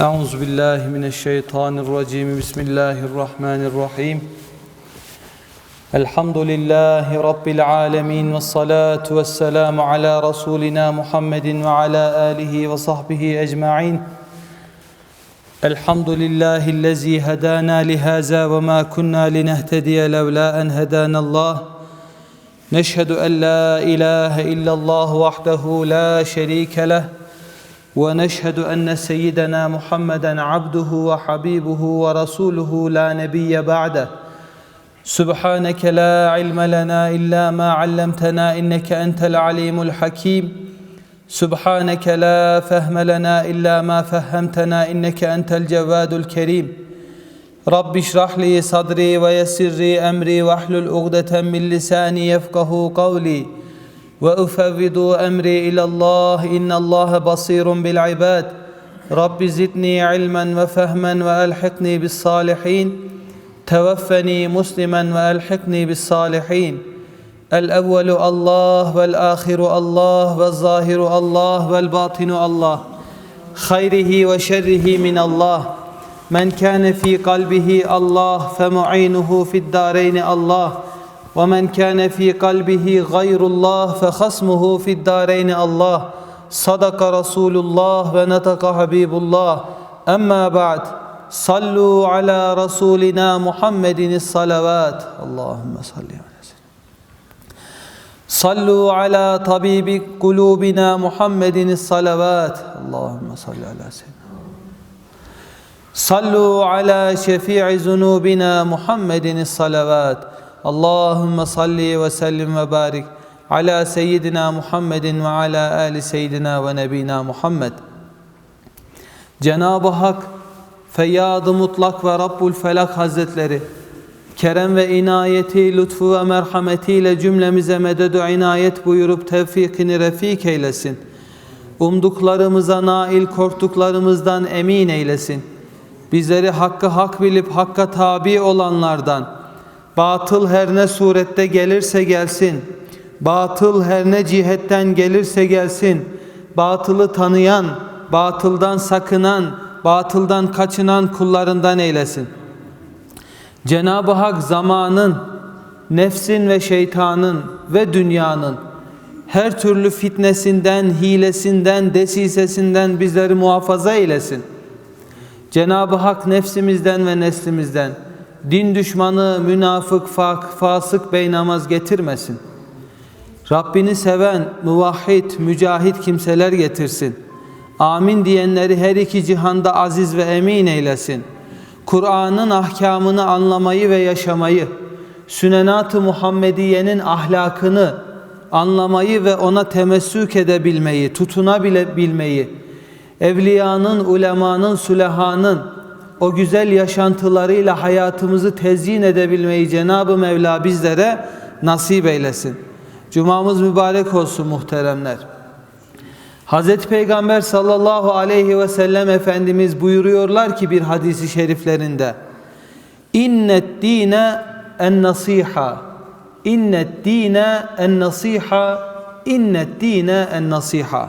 Euzu billahi mineşşeytanirracim. Bismillahirrahmanirrahim. Elhamdülillahi rabbil alamin ve salatu vesselamu ala rasulina Muhammedin ve ala alihi ve sahbihi ecmaîn. Elhamdülillahi'llezî hedâna lihâzâ ve mâ kunnâ linehtediye levlâ en hedânallâh. Neşhedü en lâ ilâhe illallah vahdehu lâ şerîke leh. ونشهد أن سيدنا محمدا عبده وحبيبه ورسوله لا نبي بعده. سبحانك لا علم لنا إلا ما علمتنا إنك أنت العليم الحكيم. سبحانك لا فهم لنا إلا ما فهمتنا إنك أنت الجواد الكريم. رب اشرح لي صدري ويسر لي أمري واحلل عقدة من لساني يفقه قولي. وأفوض أمري إلى الله إن الله بصير بالعباد رب زدني علما وفهما وألحقني بالصالحين توفني مسلما وألحقني بالصالحين الأول الله والآخر الله والظاهر الله والباطن الله خيره وشره من الله من كان في قلبه الله فمعينه في الدارين الله ومن كان في قلبه غير الله فخصمه في الدارين الله صدق رسول الله ونطق حبيب الله أما بعد صلوا على رسولنا محمد الصلوات اللهم صل على سيدنا صلوا على طبيب قلوبنا محمد الصلوات اللهم صل على سيدنا صلوا على شفيع ذنوبنا محمد الصلوات Allahümme salli ve sellim ve barik ala seyyidina Muhammedin ve ala ali seyyidina ve nebina Muhammed. Cenab-ı Hak Feyyad-ı Mutlak ve Rabbul Felak Hazretleri kerem ve inayeti, lütfu ve merhametiyle cümlemize mededu inayet buyurup tevfikini refik eylesin. Umduklarımıza nail, korktuklarımızdan emin eylesin. Bizleri hakkı hak bilip hakka tabi olanlardan, batıl her ne surette gelirse gelsin, batıl her ne cihetten gelirse gelsin, batılı tanıyan, batıldan sakınan, batıldan kaçınan kullarından eylesin. Cenab-ı Hak zamanın, nefsin ve şeytanın ve dünyanın her türlü fitnesinden, hilesinden, desisesinden bizleri muhafaza eylesin. Cenab-ı Hak nefsimizden ve neslimizden din düşmanı, münafık, fak, fasık beynamaz getirmesin. Rabbini seven, muvahhid, mücahit kimseler getirsin. Amin diyenleri her iki cihanda aziz ve emin eylesin. Kur'an'ın ahkamını anlamayı ve yaşamayı, sünenat-ı Muhammediye'nin ahlakını anlamayı ve ona temessük edebilmeyi, tutunabilmeyi, evliyanın, ulemanın, sülehanın o güzel yaşantılarıyla hayatımızı tezyin edebilmeyi Cenab-ı Mevla bizlere nasip eylesin. Cumamız mübarek olsun muhteremler. Hazreti Peygamber sallallahu aleyhi ve sellem Efendimiz buyuruyorlar ki bir hadisi şeriflerinde İnnet dine en nasiha İnnet dine en nasiha İnnet dine en nasiha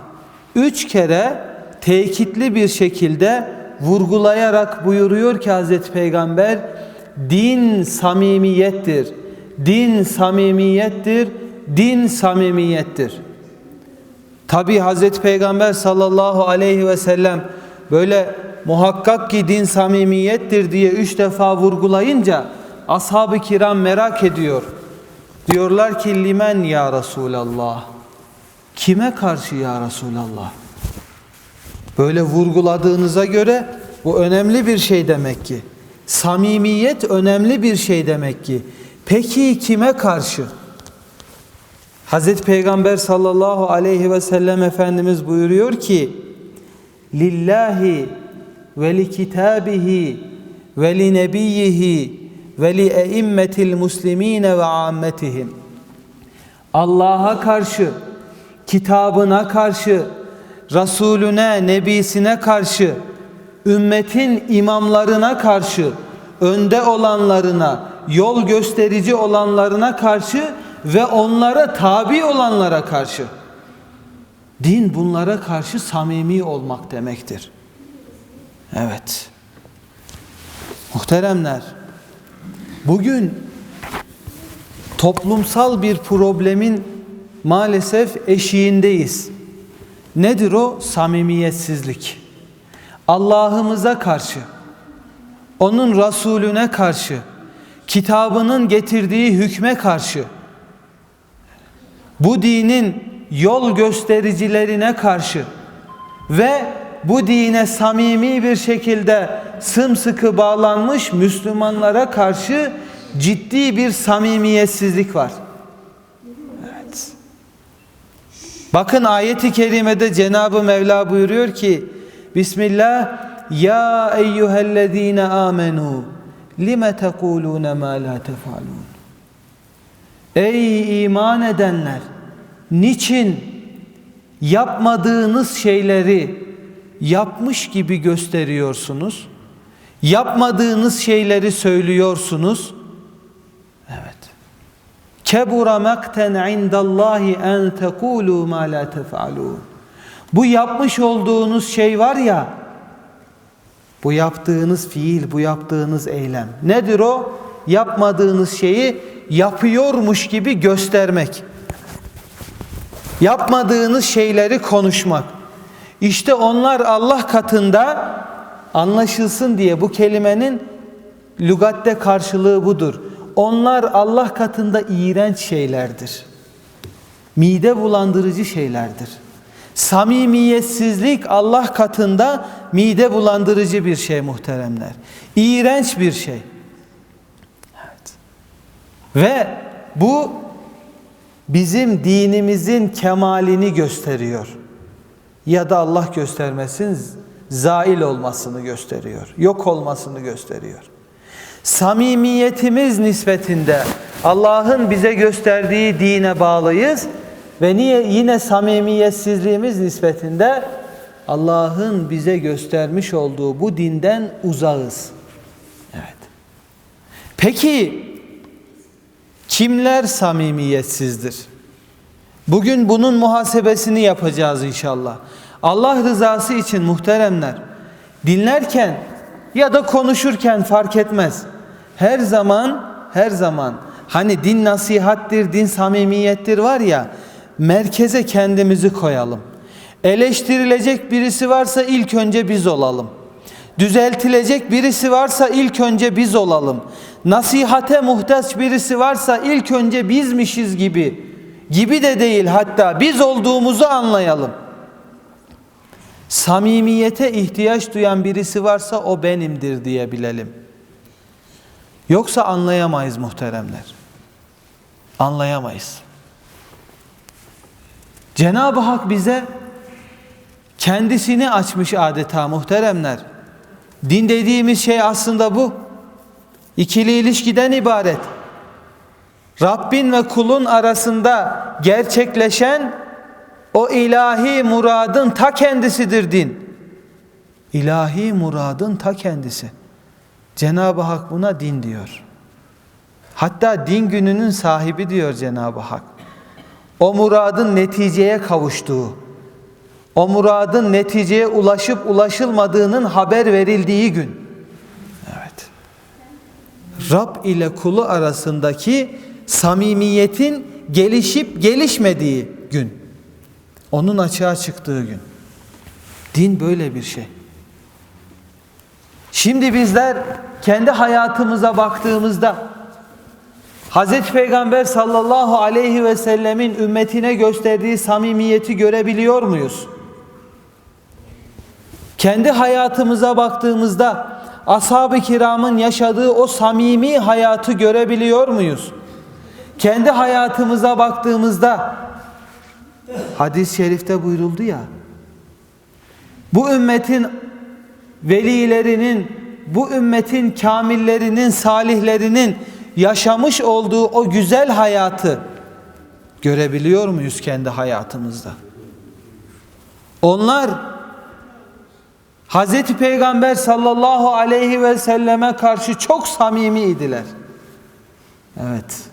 Üç kere tekitli bir şekilde vurgulayarak buyuruyor ki Hazreti Peygamber din samimiyettir. Din samimiyettir. Din samimiyettir. Tabi Hazreti Peygamber sallallahu aleyhi ve sellem böyle muhakkak ki din samimiyettir diye üç defa vurgulayınca ashab-ı kiram merak ediyor. Diyorlar ki limen ya Resulallah. Kime karşı ya Resulallah? Böyle vurguladığınıza göre bu önemli bir şey demek ki. Samimiyet önemli bir şey demek ki. Peki kime karşı? Hazreti Peygamber sallallahu aleyhi ve sellem Efendimiz buyuruyor ki Lillahi ve li kitabihi ve li nebiyyihi ve li eimmetil muslimine ve ammetihim Allah'a karşı, kitabına karşı, Resulüne, Nebisine karşı, ümmetin imamlarına karşı, önde olanlarına, yol gösterici olanlarına karşı ve onlara tabi olanlara karşı. Din bunlara karşı samimi olmak demektir. Evet. Muhteremler, bugün toplumsal bir problemin maalesef eşiğindeyiz. Nedir o? Samimiyetsizlik. Allah'ımıza karşı, onun Resulüne karşı, kitabının getirdiği hükme karşı, bu dinin yol göstericilerine karşı ve bu dine samimi bir şekilde sımsıkı bağlanmış Müslümanlara karşı ciddi bir samimiyetsizlik var. Evet. Bakın ayeti kerimede Cenab-ı Mevla buyuruyor ki Bismillah Ya eyyühellezine amenu lime tekulune ma la tefalun Ey iman edenler niçin yapmadığınız şeyleri yapmış gibi gösteriyorsunuz? Yapmadığınız şeyleri söylüyorsunuz. Evet. Kebura makten indallahi en tekulu ma la tefalun. Bu yapmış olduğunuz şey var ya, bu yaptığınız fiil, bu yaptığınız eylem. Nedir o? Yapmadığınız şeyi yapıyormuş gibi göstermek. Yapmadığınız şeyleri konuşmak. İşte onlar Allah katında anlaşılsın diye bu kelimenin lügatte karşılığı budur. Onlar Allah katında iğrenç şeylerdir. Mide bulandırıcı şeylerdir. Samimiyetsizlik Allah katında mide bulandırıcı bir şey muhteremler. İğrenç bir şey. Evet. Ve bu bizim dinimizin kemalini gösteriyor. Ya da Allah göstermesin zail olmasını gösteriyor. Yok olmasını gösteriyor. Samimiyetimiz nispetinde Allah'ın bize gösterdiği dine bağlıyız ve niye yine samimiyetsizliğimiz nispetinde Allah'ın bize göstermiş olduğu bu dinden uzağız. Evet. Peki kimler samimiyetsizdir? Bugün bunun muhasebesini yapacağız inşallah. Allah rızası için muhteremler dinlerken ya da konuşurken fark etmez. Her zaman her zaman hani din nasihattir, din samimiyettir var ya merkeze kendimizi koyalım. Eleştirilecek birisi varsa ilk önce biz olalım. Düzeltilecek birisi varsa ilk önce biz olalım. Nasihate muhtaç birisi varsa ilk önce bizmişiz gibi. Gibi de değil hatta biz olduğumuzu anlayalım. Samimiyete ihtiyaç duyan birisi varsa o benimdir diye bilelim. Yoksa anlayamayız muhteremler. Anlayamayız. Cenab-ı Hak bize kendisini açmış adeta muhteremler. Din dediğimiz şey aslında bu. İkili ilişkiden ibaret. Rabbin ve kulun arasında gerçekleşen o ilahi muradın ta kendisidir din. İlahi muradın ta kendisi. Cenab-ı Hak buna din diyor. Hatta din gününün sahibi diyor Cenab-ı Hak. O muradın neticeye kavuştuğu, o muradın neticeye ulaşıp ulaşılmadığının haber verildiği gün. Evet. Rab ile kulu arasındaki samimiyetin gelişip gelişmediği gün. Onun açığa çıktığı gün. Din böyle bir şey. Şimdi bizler kendi hayatımıza baktığımızda Hazreti Peygamber sallallahu aleyhi ve sellemin ümmetine gösterdiği samimiyeti görebiliyor muyuz? Kendi hayatımıza baktığımızda ashab-ı kiramın yaşadığı o samimi hayatı görebiliyor muyuz? Kendi hayatımıza baktığımızda hadis-i şerifte buyuruldu ya bu ümmetin velilerinin bu ümmetin kamillerinin salihlerinin yaşamış olduğu o güzel hayatı görebiliyor muyuz kendi hayatımızda? Onlar Hazreti Peygamber sallallahu aleyhi ve selleme karşı çok samimiydiler. Evet.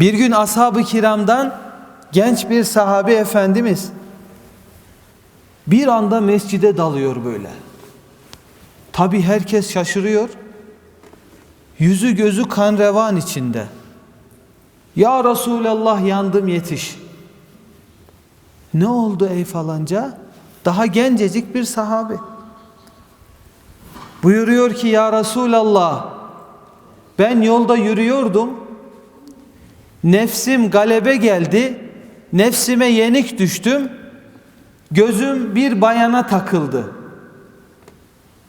Bir gün ashab-ı kiramdan genç bir sahabi efendimiz Bir anda mescide dalıyor böyle. Tabi herkes şaşırıyor. Yüzü gözü kan revan içinde. Ya Resulallah yandım yetiş. Ne oldu ey falanca? Daha gencecik bir sahabe. Buyuruyor ki ya Resulallah ben yolda yürüyordum. Nefsim galebe geldi. Nefsime yenik düştüm. Gözüm bir bayana takıldı.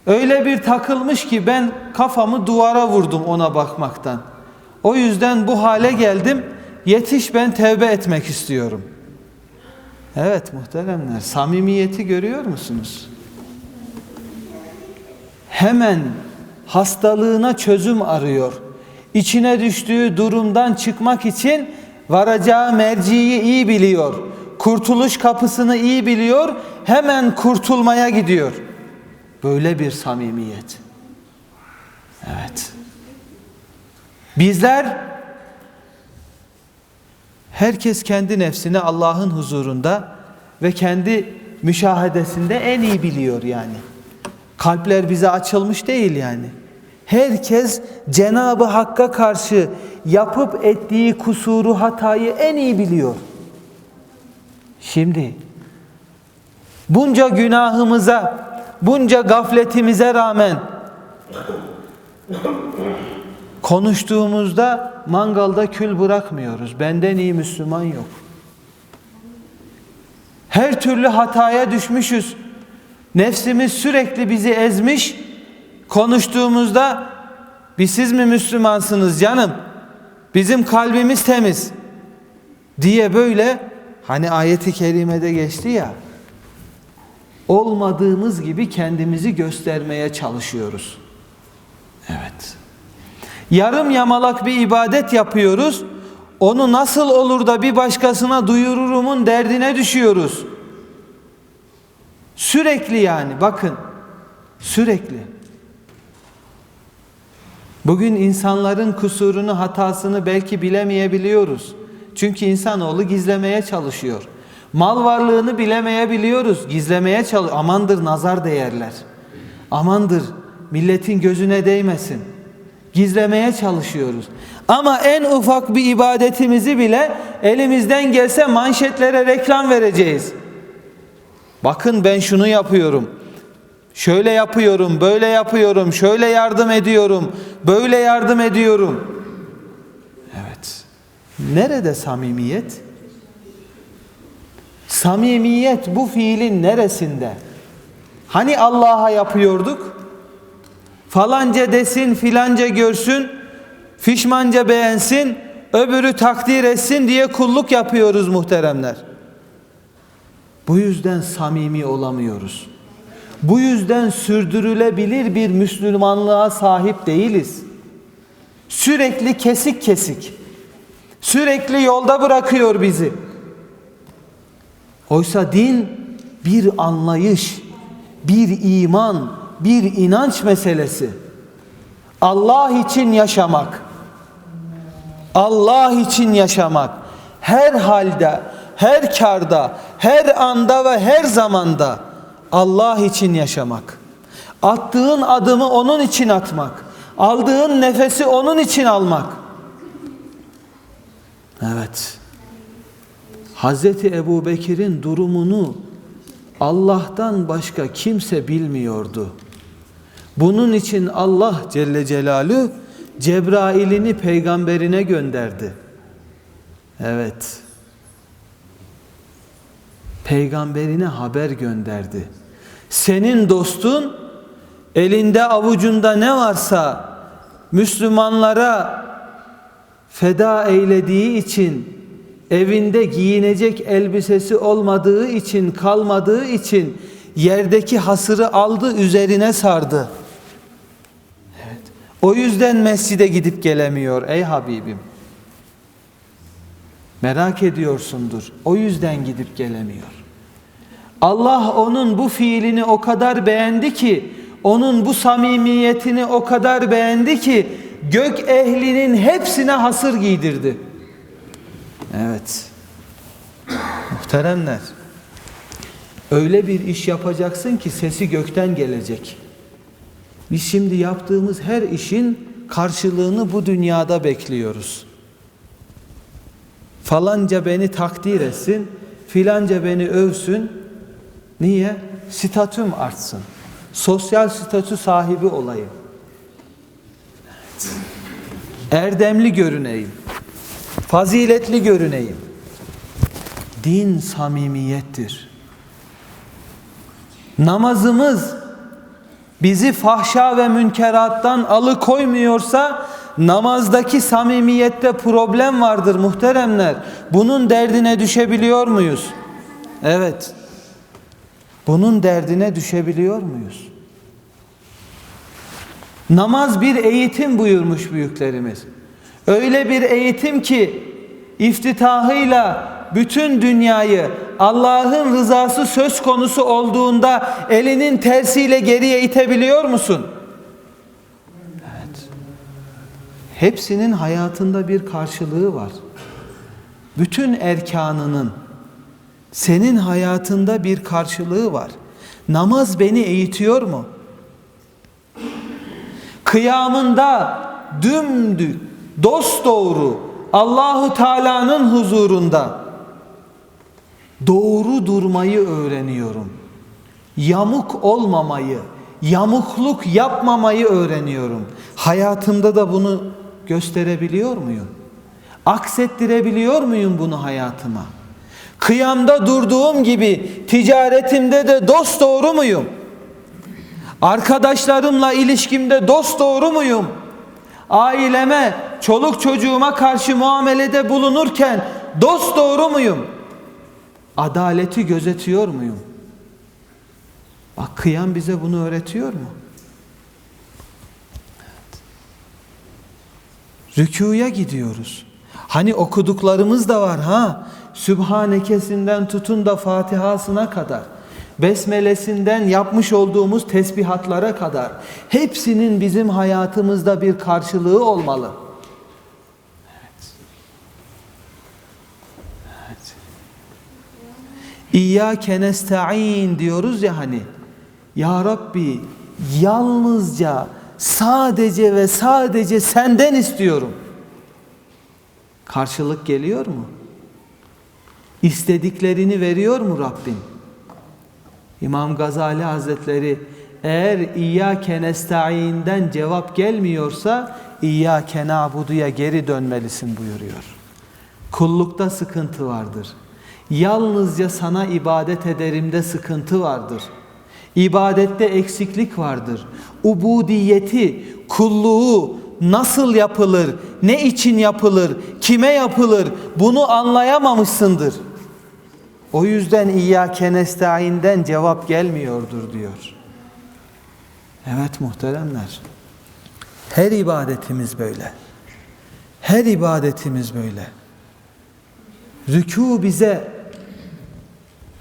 Öyle bir takılmış ki ben kafamı duvara vurdum ona bakmaktan. O yüzden bu hale geldim. Yetiş ben tevbe etmek istiyorum. Evet muhteremler samimiyeti görüyor musunuz? Hemen hastalığına çözüm arıyor. İçine düştüğü durumdan çıkmak için varacağı merciyi iyi biliyor. Kurtuluş kapısını iyi biliyor. Hemen kurtulmaya gidiyor. Böyle bir samimiyet. Evet. Bizler herkes kendi nefsini Allah'ın huzurunda ve kendi müşahedesinde en iyi biliyor yani. Kalpler bize açılmış değil yani. Herkes Cenabı Hakk'a karşı yapıp ettiği kusuru, hatayı en iyi biliyor. Şimdi bunca günahımıza, bunca gafletimize rağmen konuştuğumuzda mangalda kül bırakmıyoruz. Benden iyi Müslüman yok. Her türlü hataya düşmüşüz. Nefsimiz sürekli bizi ezmiş. Konuştuğumuzda bir siz mi Müslümansınız canım? Bizim kalbimiz temiz. Diye böyle hani ayeti kerimede geçti ya. Olmadığımız gibi kendimizi göstermeye çalışıyoruz. Evet. Yarım yamalak bir ibadet yapıyoruz. Onu nasıl olur da bir başkasına duyururumun derdine düşüyoruz. Sürekli yani bakın. Sürekli. Bugün insanların kusurunu, hatasını belki bilemeyebiliyoruz. Çünkü insanoğlu gizlemeye çalışıyor. Mal varlığını bilemeyebiliyoruz. Gizlemeye çalış. Amandır nazar değerler. Amandır milletin gözüne değmesin. Gizlemeye çalışıyoruz. Ama en ufak bir ibadetimizi bile elimizden gelse manşetlere reklam vereceğiz. Bakın ben şunu yapıyorum. Şöyle yapıyorum, böyle yapıyorum, şöyle yardım ediyorum, böyle yardım ediyorum. Nerede samimiyet? Samimiyet bu fiilin neresinde? Hani Allah'a yapıyorduk? Falanca desin, filanca görsün, fişmanca beğensin, öbürü takdir etsin diye kulluk yapıyoruz muhteremler. Bu yüzden samimi olamıyoruz. Bu yüzden sürdürülebilir bir Müslümanlığa sahip değiliz. Sürekli kesik kesik. Sürekli yolda bırakıyor bizi. Oysa din bir anlayış, bir iman, bir inanç meselesi. Allah için yaşamak. Allah için yaşamak. Her halde, her karda, her anda ve her zamanda Allah için yaşamak. Attığın adımı onun için atmak. Aldığın nefesi onun için almak. Evet. Hazreti Ebu Bekir'in durumunu Allah'tan başka kimse bilmiyordu. Bunun için Allah Celle Celaluhu Cebrail'ini peygamberine gönderdi. Evet. Peygamberine haber gönderdi. Senin dostun elinde avucunda ne varsa Müslümanlara feda eylediği için evinde giyinecek elbisesi olmadığı için kalmadığı için yerdeki hasırı aldı üzerine sardı. Evet. O yüzden mescide gidip gelemiyor ey Habibim. Merak ediyorsundur. O yüzden gidip gelemiyor. Allah onun bu fiilini o kadar beğendi ki, onun bu samimiyetini o kadar beğendi ki gök ehlinin hepsine hasır giydirdi. Evet. Muhteremler. Öyle bir iş yapacaksın ki sesi gökten gelecek. Biz şimdi yaptığımız her işin karşılığını bu dünyada bekliyoruz. Falanca beni takdir etsin, filanca beni övsün. Niye? Statüm artsın. Sosyal statü sahibi olayım. Erdemli görüneyim. Faziletli görüneyim. Din samimiyettir. Namazımız bizi fahşa ve münkerattan alıkoymuyorsa namazdaki samimiyette problem vardır muhteremler. Bunun derdine düşebiliyor muyuz? Evet. Bunun derdine düşebiliyor muyuz? Namaz bir eğitim buyurmuş büyüklerimiz. Öyle bir eğitim ki iftitahıyla bütün dünyayı Allah'ın rızası söz konusu olduğunda elinin tersiyle geriye itebiliyor musun? Evet. Hepsinin hayatında bir karşılığı var. Bütün erkanının senin hayatında bir karşılığı var. Namaz beni eğitiyor mu? Kıyamında dümdük, dost doğru Allahu Teala'nın huzurunda doğru durmayı öğreniyorum. Yamuk olmamayı, yamukluk yapmamayı öğreniyorum. Hayatımda da bunu gösterebiliyor muyum? Aksettirebiliyor muyum bunu hayatıma? Kıyamda durduğum gibi ticaretimde de dost doğru muyum? Arkadaşlarımla ilişkimde dost doğru muyum? Aileme, çoluk çocuğuma karşı muamelede bulunurken dost doğru muyum? Adaleti gözetiyor muyum? Bak kıyam bize bunu öğretiyor mu? Rükuya gidiyoruz. Hani okuduklarımız da var ha. Sübhanekesinden tutun da Fatihasına kadar. Besmelesinden yapmış olduğumuz tesbihatlara kadar hepsinin bizim hayatımızda bir karşılığı olmalı. Evet. Evet. İyyâke nesta'in diyoruz ya hani. Ya Rabbi yalnızca sadece ve sadece senden istiyorum. Karşılık geliyor mu? İstediklerini veriyor mu Rabbin? İmam Gazali Hazretleri eğer İyyâke nestaîn'den cevap gelmiyorsa İyyâke na'buduya geri dönmelisin buyuruyor. Kullukta sıkıntı vardır. Yalnızca sana ibadet ederimde sıkıntı vardır. İbadette eksiklik vardır. Ubudiyeti, kulluğu nasıl yapılır, ne için yapılır, kime yapılır bunu anlayamamışsındır. O yüzden İyyâke nestaîn'den cevap gelmiyordur diyor. Evet muhteremler. Her ibadetimiz böyle. Her ibadetimiz böyle. Rükû bize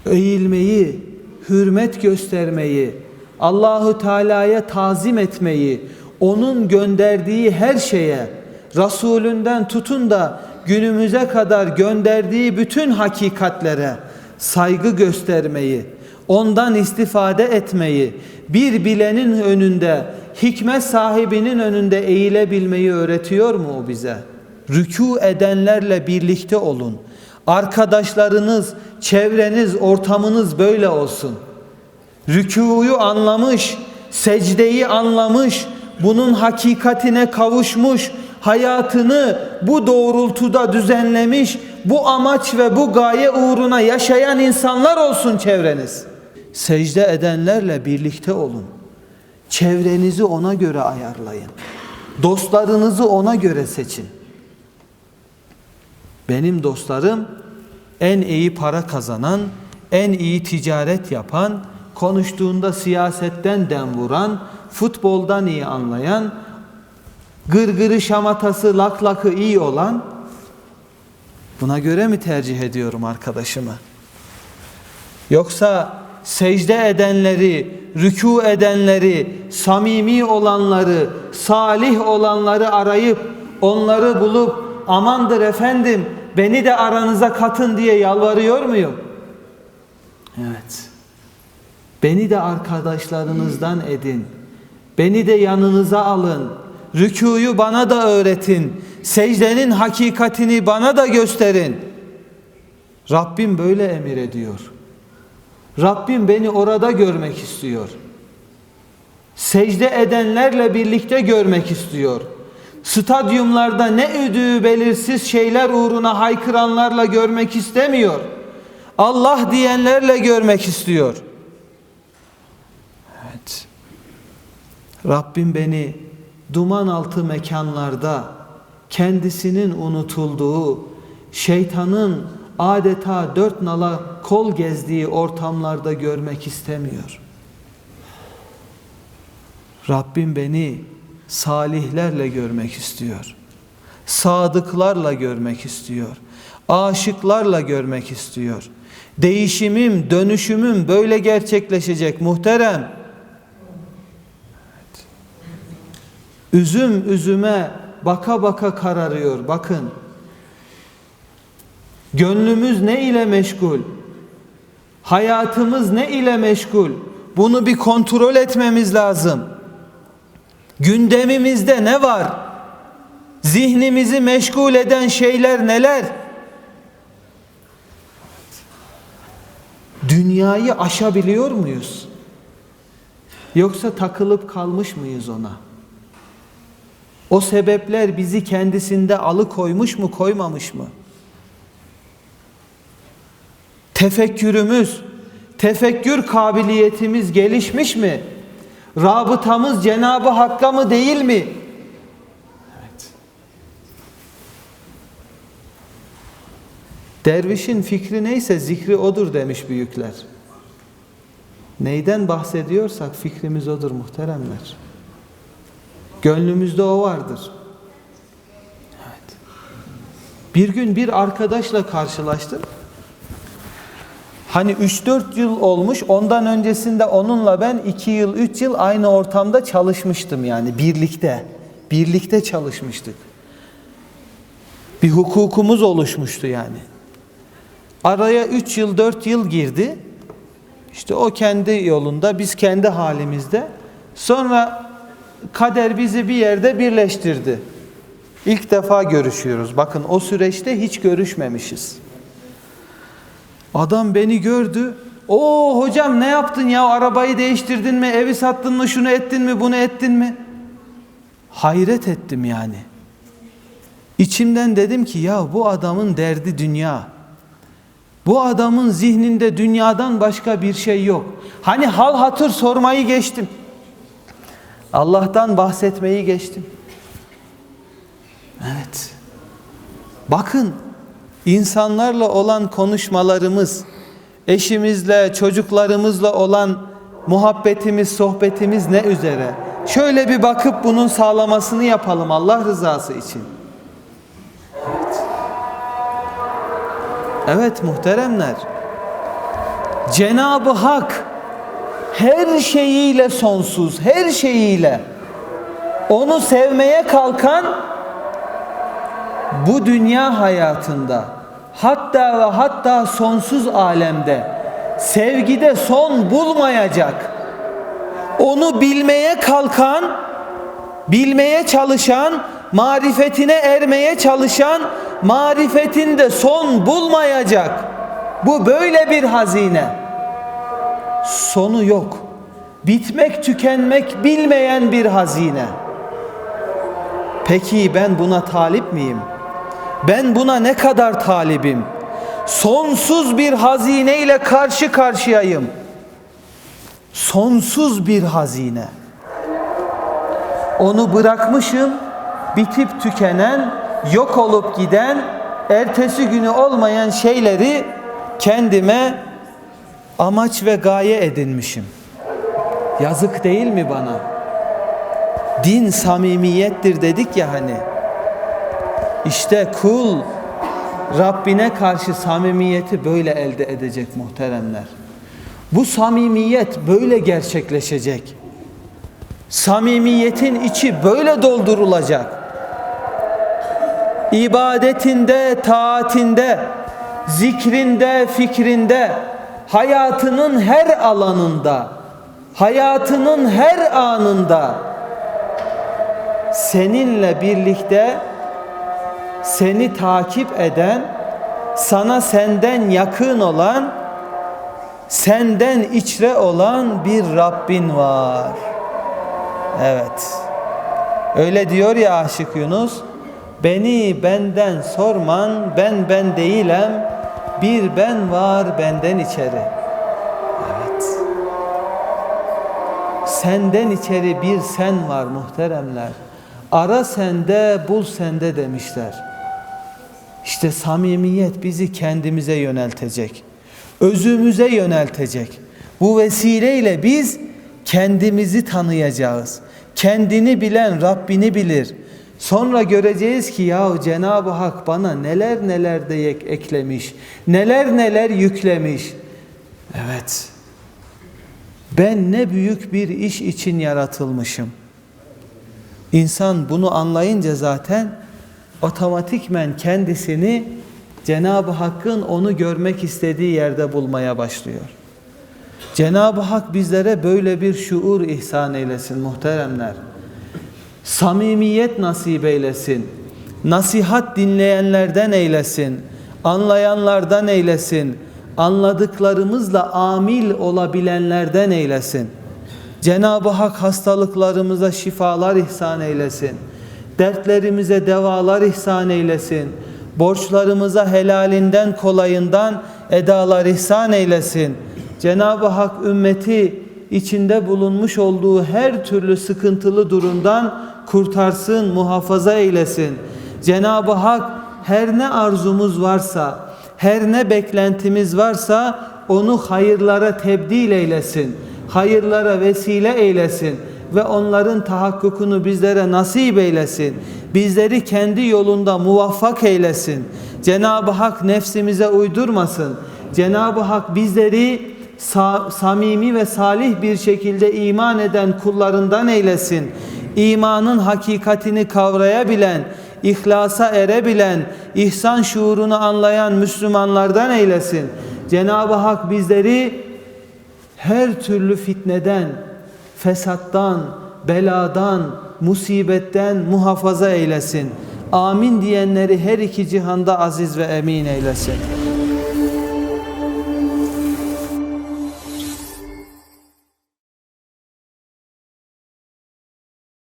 eğilmeyi, hürmet göstermeyi, Allahu Teala'ya tazim etmeyi, onun gönderdiği her şeye, Resulünden tutun da günümüze kadar gönderdiği bütün hakikatlere saygı göstermeyi, ondan istifade etmeyi, bir bilenin önünde, hikmet sahibinin önünde eğilebilmeyi öğretiyor mu o bize? Rükû edenlerle birlikte olun. Arkadaşlarınız, çevreniz, ortamınız böyle olsun. Rükûyu anlamış, secdeyi anlamış, bunun hakikatine kavuşmuş, hayatını bu doğrultuda düzenlemiş, bu amaç ve bu gaye uğruna yaşayan insanlar olsun çevreniz. Secde edenlerle birlikte olun. Çevrenizi ona göre ayarlayın. Dostlarınızı ona göre seçin. Benim dostlarım en iyi para kazanan, en iyi ticaret yapan, konuştuğunda siyasetten dem vuran, futboldan iyi anlayan, gırgırı şamatası laklakı iyi olan buna göre mi tercih ediyorum arkadaşımı? Yoksa secde edenleri, rükû edenleri, samimi olanları, salih olanları arayıp onları bulup amandır efendim beni de aranıza katın diye yalvarıyor muyum? Evet. Beni de arkadaşlarınızdan edin. Beni de yanınıza alın. Rükûyu bana da öğretin. Secdenin hakikatini bana da gösterin. Rabbim böyle emir ediyor. Rabbim beni orada görmek istiyor. Secde edenlerle birlikte görmek istiyor. Stadyumlarda ne ödüğü belirsiz şeyler uğruna haykıranlarla görmek istemiyor. Allah diyenlerle görmek istiyor. Evet. Rabbim beni duman altı mekanlarda kendisinin unutulduğu, şeytanın adeta dört nala kol gezdiği ortamlarda görmek istemiyor. Rabbim beni salihlerle görmek istiyor. Sadıklarla görmek istiyor. Aşıklarla görmek istiyor. Değişimim, dönüşümüm böyle gerçekleşecek muhterem. Üzüm üzüme baka baka kararıyor. Bakın. Gönlümüz ne ile meşgul? Hayatımız ne ile meşgul? Bunu bir kontrol etmemiz lazım. Gündemimizde ne var? Zihnimizi meşgul eden şeyler neler? Dünyayı aşabiliyor muyuz? Yoksa takılıp kalmış mıyız ona? O sebepler bizi kendisinde alıkoymuş mu, koymamış mı? Tefekkürümüz, tefekkür kabiliyetimiz gelişmiş mi? Rabıtamız Cenabı Hakk'a mı değil mi? Evet. Dervişin fikri neyse zikri odur demiş büyükler. Neyden bahsediyorsak fikrimiz odur muhteremler. Gönlümüzde o vardır. Evet. Bir gün bir arkadaşla karşılaştım. Hani 3-4 yıl olmuş ondan öncesinde onunla ben 2 yıl 3 yıl aynı ortamda çalışmıştım yani birlikte. Birlikte çalışmıştık. Bir hukukumuz oluşmuştu yani. Araya 3 yıl 4 yıl girdi. İşte o kendi yolunda biz kendi halimizde. Sonra kader bizi bir yerde birleştirdi. İlk defa görüşüyoruz. Bakın o süreçte hiç görüşmemişiz. Adam beni gördü. O hocam ne yaptın ya arabayı değiştirdin mi evi sattın mı şunu ettin mi bunu ettin mi? Hayret ettim yani. İçimden dedim ki ya bu adamın derdi dünya. Bu adamın zihninde dünyadan başka bir şey yok. Hani hal hatır sormayı geçtim. Allah'tan bahsetmeyi geçtim. Evet. Bakın insanlarla olan konuşmalarımız, eşimizle, çocuklarımızla olan muhabbetimiz, sohbetimiz ne üzere? Şöyle bir bakıp bunun sağlamasını yapalım Allah rızası için. Evet. Evet muhteremler. Cenab-ı Hak her şeyiyle sonsuz, her şeyiyle onu sevmeye kalkan bu dünya hayatında hatta ve hatta sonsuz alemde sevgide son bulmayacak. Onu bilmeye kalkan, bilmeye çalışan, marifetine ermeye çalışan, marifetinde son bulmayacak. Bu böyle bir hazine. Sonu yok. Bitmek, tükenmek bilmeyen bir hazine. Peki ben buna talip miyim? Ben buna ne kadar talibim? Sonsuz bir hazine ile karşı karşıyayım. Sonsuz bir hazine. Onu bırakmışım, bitip tükenen, yok olup giden, ertesi günü olmayan şeyleri kendime amaç ve gaye edinmişim. Yazık değil mi bana? Din samimiyettir dedik ya hani. İşte kul Rabbine karşı samimiyeti böyle elde edecek muhteremler. Bu samimiyet böyle gerçekleşecek. Samimiyetin içi böyle doldurulacak. İbadetinde, taatinde, zikrinde, fikrinde, hayatının her alanında, hayatının her anında seninle birlikte seni takip eden, sana senden yakın olan, senden içre olan bir Rabbin var. Evet. Öyle diyor ya Aşık Yunus. Beni benden sorman, ben ben değilim. Bir ben var benden içeri. Evet. Senden içeri bir sen var muhteremler. Ara sende, bul sende demişler. İşte samimiyet bizi kendimize yöneltecek. Özümüze yöneltecek. Bu vesileyle biz kendimizi tanıyacağız. Kendini bilen Rabbini bilir. Sonra göreceğiz ki ya Cenab-ı Hak bana neler neler de ek- eklemiş. Neler neler yüklemiş. Evet. Ben ne büyük bir iş için yaratılmışım. İnsan bunu anlayınca zaten otomatikmen kendisini Cenab-ı Hakk'ın onu görmek istediği yerde bulmaya başlıyor. Cenab-ı Hak bizlere böyle bir şuur ihsan eylesin muhteremler. Samimiyet nasip eylesin. Nasihat dinleyenlerden eylesin. Anlayanlardan eylesin. Anladıklarımızla amil olabilenlerden eylesin. Cenab-ı Hak hastalıklarımıza şifalar ihsan eylesin. Dertlerimize devalar ihsan eylesin. Borçlarımıza helalinden kolayından edalar ihsan eylesin. Cenab-ı Hak ümmeti içinde bulunmuş olduğu her türlü sıkıntılı durumdan kurtarsın, muhafaza eylesin. Cenab-ı Hak her ne arzumuz varsa, her ne beklentimiz varsa onu hayırlara tebdil eylesin. Hayırlara vesile eylesin ve onların tahakkukunu bizlere nasip eylesin. Bizleri kendi yolunda muvaffak eylesin. Cenab-ı Hak nefsimize uydurmasın. Cenab-ı Hak bizleri sa- samimi ve salih bir şekilde iman eden kullarından eylesin. İmanın hakikatini kavrayabilen, ihlasa erebilen, ihsan şuurunu anlayan Müslümanlardan eylesin. Cenab-ı Hak bizleri her türlü fitneden, fesattan, beladan, musibetten muhafaza eylesin. Amin diyenleri her iki cihanda aziz ve emin eylesin.